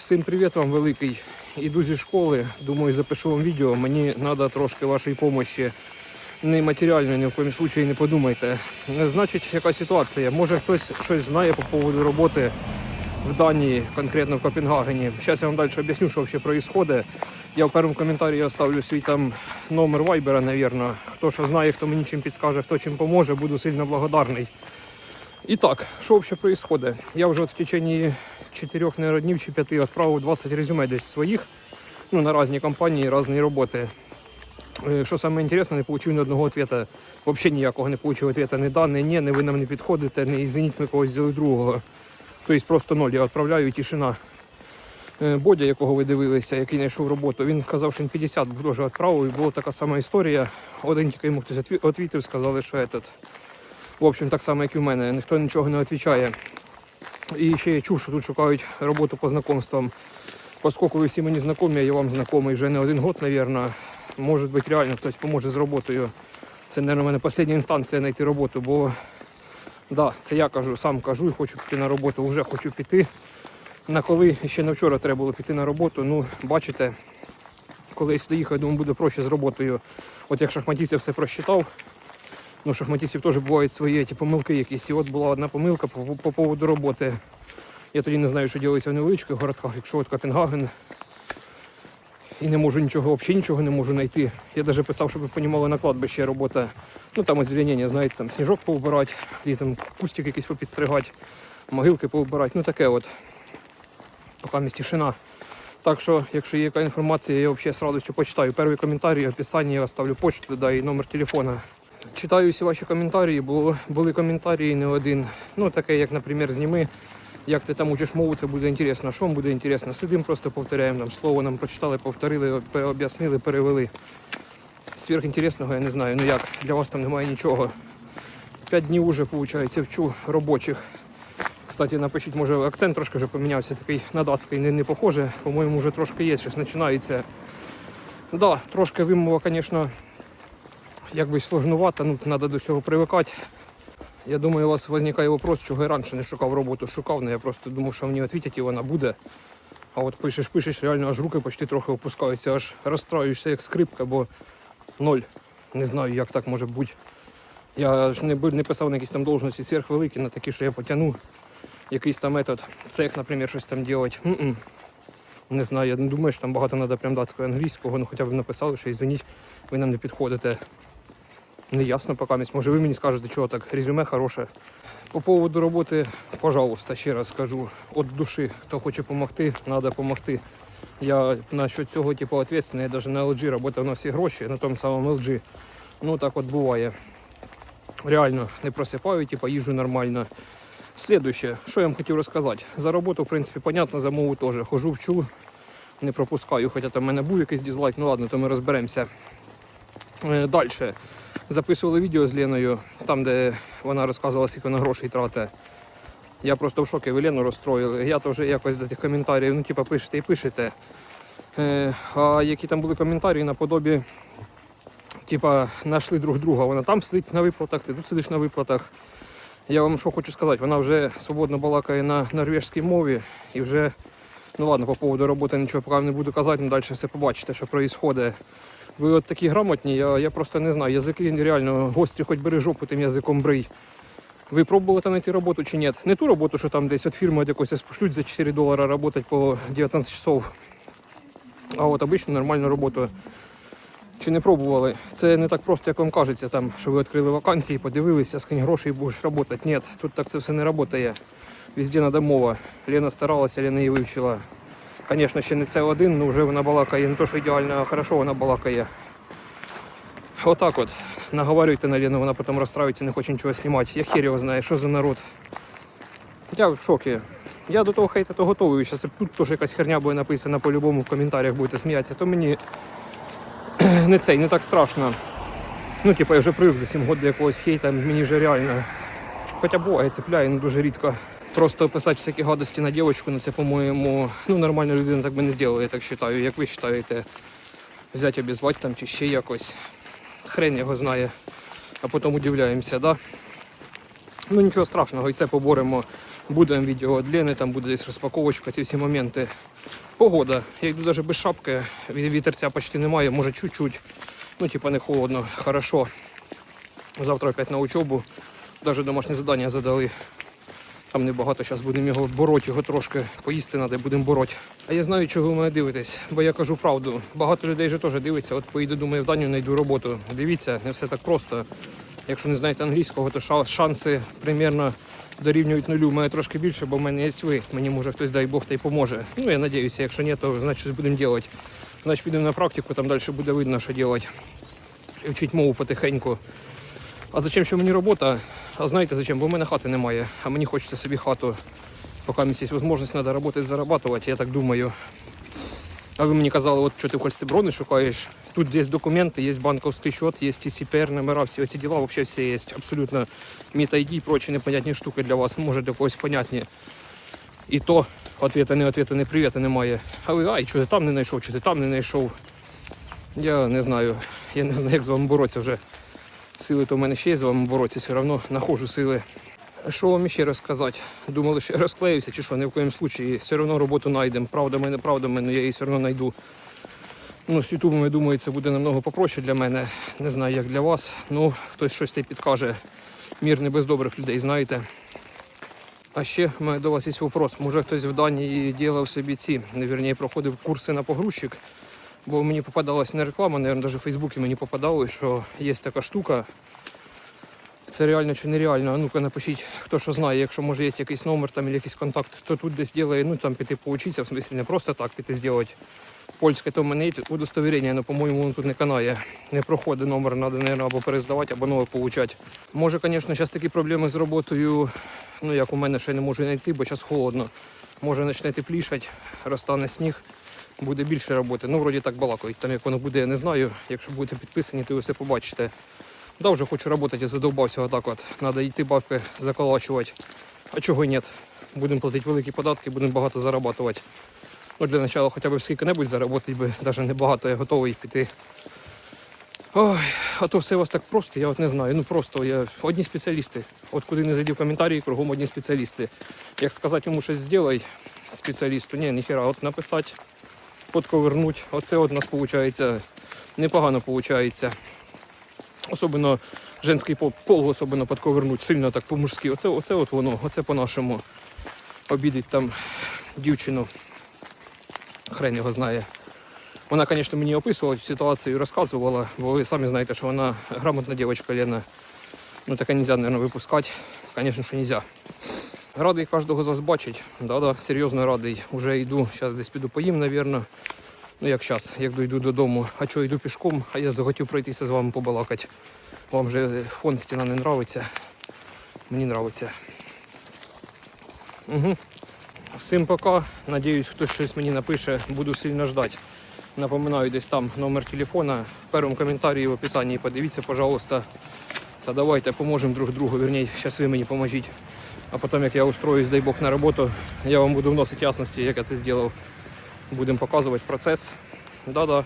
Всім привіт вам великий. Іду зі школи. Думаю, запишу вам відео. Мені треба трошки вашої допомоги. Не матеріальної, ні в коїм случаї не подумайте. Е, Значить, яка ситуація? Може хтось щось знає по поводу роботи в Данії, конкретно в Копенгагені. Зараз я вам далі об'ясню, що взагалі відбувається. Я в першому коментарі оставлю свій там номер вайбера, навірно. Хто що знає, хто мені чим підскаже, хто чим поможе, буду сильно благодарний. І так, що взагалі відбувається? Я вже в течение 4 наверное, днів чи 5 відправив 20 резюме десь своїх, ну, на різні компанії, різні роботи. Е, Що саме не отримав ні одного відповіді. Взагалі ніякого не отримав відповіді. Не да, не ні, не ви нам не підходите, не ізвиніть, ми когось взяли другого. Тобто просто ноль. Я відправляю і тишина. Е, Бодя, якого ви дивилися, який знайшов роботу, він казав, що він 50 теж відправив. І була така сама історія. Один тільки йому хтось відвітив, сказали, що этот. В общем, так само, як і в мене. Ніхто нічого не відповідає. І ще я чув, що тут шукають роботу по знайомствам. Поскольку ви всі мені знайомі, я вам знайомий вже не один год, мабуть. Може бути, реально хтось поможе з роботою. Це, мабуть, у мене остання інстанція знайти роботу, бо да, це я кажу, сам кажу і хочу піти на роботу, вже хочу піти. На коли ще не вчора треба було піти на роботу. Ну, бачите, коли я сюди їхав, думаю, буде проще з роботою. От як шахматістів все просчитав, Ну, шахматистів теж бувають свої ті помилки якісь. І от була одна помилка по, по поводу роботи. Я тоді не знаю, що робиться в невеличких городках, якщо от Копенгаген. І не можу нічого, взагалі нічого не можу знайти. Я навіть писав, щоб ви розуміли, на кладбище робота. Ну там озеленення, знаєте, там сніжок повбирати, і там кустик якийсь попідстригати, могилки повбирати. Ну таке от. Поки місць тишина. Так що, якщо є яка інформація, я взагалі з радістю почитаю. Перший коментарі, описання я оставлю почту, да, і номер телефона. Читаю всі ваші коментарі, було, були коментарі не один. Ну, таке, як, наприклад, зніми, як ти там учиш мову, це буде інтересно. Що вам буде інтересно? Сидимо, просто повторяємо нам слово, нам прочитали, повторили, об'яснили, перевели. Сверхінтересного я не знаю. Ну як, для вас там немає нічого. П'ять днів вже, виходить, вчу робочих. Кстати, напишіть, може акцент трошки вже помінявся, такий на датський не, не похоже. По-моєму, вже трошки є, щось починається. Да, трошки вимова, звісно, якби сложнувато, ну треба до цього привикати. Я думаю, у вас виникає вопрос, чого я раніше не шукав роботу, шукав, але я просто думав, що мені відповідять і вона буде. А от пишеш, пишеш, реально аж руки почти трохи опускаються, аж розстраюєшся як скрипка, бо ноль. Не знаю, як так може бути. Я ж не, не писав на якісь там должності сверхвеликі, на такі, що я потягну. Якийсь там метод, цех, наприклад, щось там робити. М-м. Не знаю, я не думаю, що там багато треба прям датського англійського, ну хоча б написали, що ізвиніть, ви нам не підходите. Не ясно місць. Може ви мені скажете, чого так, резюме хороше. По поводу роботи, пожалуйста, ще раз скажу, від душі, хто хоче допомогти, треба допомогти. Я насчет цього типу відповідальний, я навіть на LG працював на всі гроші, на тому самому LG. Ну так от буває. Реально не просипаю, типу, їжу нормально. Слідуще, що я вам хотів розказати. За роботу, в принципі, понятно, за мову теж. Хожу, вчу, не пропускаю, хоча там в мене був якийсь дизлайк, ну ладно, то ми розберемося. Далі. Записували відео з Леною, там, де вона розказувала, скільки вона грошей тратить. Я просто в шокі, ви Лену розстроїли. Я то вже якось до тих коментарів, ну, типа, пишете і пишете. Е, а які там були коментарі наподобі, типа, знайшли друг друга. Вона там сидить на виплатах, ти тут сидиш на виплатах. Я вам що хочу сказати, вона вже свободно балакає на норвежській мові і вже, ну ладно, по поводу роботи нічого поки не буду казати, але далі все побачите, що відбувається. Ви от такі грамотні, я, я просто не знаю. Язики реально гострі, хоч бери жопу тим язиком брий. Ви пробували там знайти роботу чи ні? Не ту роботу, що там десь от фірми якось спошлють за 4 долара працювати по 19 часов. А от обичну нормальну роботу. Чи не пробували? Це не так просто, як вам кажеться, там, що ви відкрили вакансії, подивилися, скинь грошей і будеш працювати. Ні, тут так це все не працює. Везде треба мова. Лена старалася, Лена її вивчила. Звісно, ще не це один, але вже вона балакає не то, що ідеально, а хорошо вона балакає. Отак от. Наговорюйте на Лену, вона потім розстрається, не хоче нічого знімати. Я хер його знаю, що за народ. Я в шокі. Я до того хейта то готовий. Зараз тут теж якась херня буде написана по-любому в коментарях будете сміятися, то мені не цей, не так страшно. Ну, типу, я вже привик за 7 років до якогось хейта, мені вже реально. Хоча буває, цепляє, але дуже рідко. Просто писати всякі гадості на дівчинку, ну це, по-моєму, ну нормальна людина так би не зробила, я так вважаю. Як ви вважаєте, взяти обізвати там чи ще якось. Хрен його знає. А потім удивляємося, да? Ну нічого страшного, і це поборемо. Буде відео длини, там буде десь розпаковочка, ці всі моменти. Погода. Я йду навіть без шапки, ві- вітерця почти немає, може чуть-чуть. Ну, типа не холодно, хорошо. Завтра опять на учебу. Навіть домашнє завдання задали. Там небагато, зараз будемо його бороти, його трошки поїсти треба, будемо бороти. А я знаю, чого ви мене дивитесь, бо я кажу правду. Багато людей же теж дивиться, от поїду, думаю, в Данію знайду роботу. Дивіться, не все так просто. Якщо не знаєте англійського, то шанси примерно дорівнюють нулю. У мене трошки більше, бо в мене є ви. Мені може хтось, дай Бог, та й поможе. Ну, я надіюся, якщо ні, то значить щось будемо робити. Значить підемо на практику, там далі буде видно, що робити. І вчить мову потихеньку. А зачем що мені робота? А знаєте зачем? Бо в мене хати немає, а мені хочеться собі хату. Поки мені є можливість, треба працювати, зарабатувати, я так думаю. А ви мені казали, от що ти в Хольстеброни шукаєш. Тут є документи, є банковський счет, є TCPR, номера, всі ці діла, взагалі всі є. Абсолютно Міт ID і прочі непонятні штуки для вас, може для когось понятні. І то ответа не ответа, не привіта немає. А ви, ай, що ти там не знайшов, чи ти там не знайшов. Я не знаю. Я не знаю, як з вами боротися вже. Сили то в мене ще є з вами боротися, все одно знаходжу сили. Що вам ще розказати? Думали, що я розклеївся чи що, ні в коєму случаї. Все одно роботу знайдемо. Правда мене, правда мене, я її все одно знайду. Ну, з Ютубом, я думаю, це буде намного попроще для мене. Не знаю, як для вас. Ну, хтось щось те підкаже. Мір не без добрих людей, знаєте. А ще в мене до вас є вопрос. Може хтось в Данії ділав собі ці, вірніше, проходив курси на погрузчик. Бо мені попадалась не реклама, навіть навіть в Фейсбуці мені попадало, що є така штука. Це реально чи нереально? Ну-ка напишіть, хто що знає, якщо може є якийсь номер там, або якийсь контакт, хто тут десь ділає, ну там піти поучитися, в смысле не просто так піти зробити. Польське, то в мене є удостовірення, але, по-моєму, воно тут не канає. Не проходить номер, треба, наверное, або перездавати, або нове получати. Може, звісно, зараз такі проблеми з роботою, ну як у мене ще не можу знайти, бо зараз холодно. Може почне теплішати, розтане сніг, буде більше роботи. Ну, вроді так балакають. Там як воно буде, я не знаю. Якщо будете підписані, то ви все побачите. Да, вже хочу працювати, я задовбався отак от. Треба йти бабки заколачувати. А чого ні? Будемо платити великі податки, будемо багато зарабатувати. Ну, для початку хоча б скільки-небудь заробити, би навіть небагато, я готовий піти. Ой, а то все у вас так просто, я от не знаю. Ну просто я одні спеціалісти. От куди не зайди в коментарі, кругом одні спеціалісти. Як сказати йому щось зробай спеціалісту, ні, ніхера, от написати, подковернуть. Оце от у нас виходить непогано виходить. Особливо женський пол, пол особливо подковернуть, сильно так по-мужськи. Оце, оце от воно, оце по-нашому. Обідить там дівчину. Хрен його знає. Вона, звісно, мені описувала цю ситуацію розказувала, бо ви самі знаєте, що вона грамотна дівчинка Лена. Ну таке нельзя, мабуть, випускати. Звісно, що нельзя. Радий кожного з вас бачить. Да-да, серйозно радий. Уже йду, зараз десь піду поїм, мабуть. Ну як зараз, як дойду додому. А що йду пішком, а я захотів пройтися з вами побалакати. Вам же фон стіна не нравиться. Мені нравиться. Угу. Всім пока. Надіюсь, хтось щось мені напише, буду сильно ждати. Напоминаю, десь там номер телефона. В першому коментарі в описанні подивіться, пожалуйста. Та давайте поможемо друг другу. Вірні, зараз ви мені поможіть. А потім, як я устроюсь, дай Бог, на роботу, я вам буду вносити ясності, як я це зробив. Будемо показувати процес. Да-да,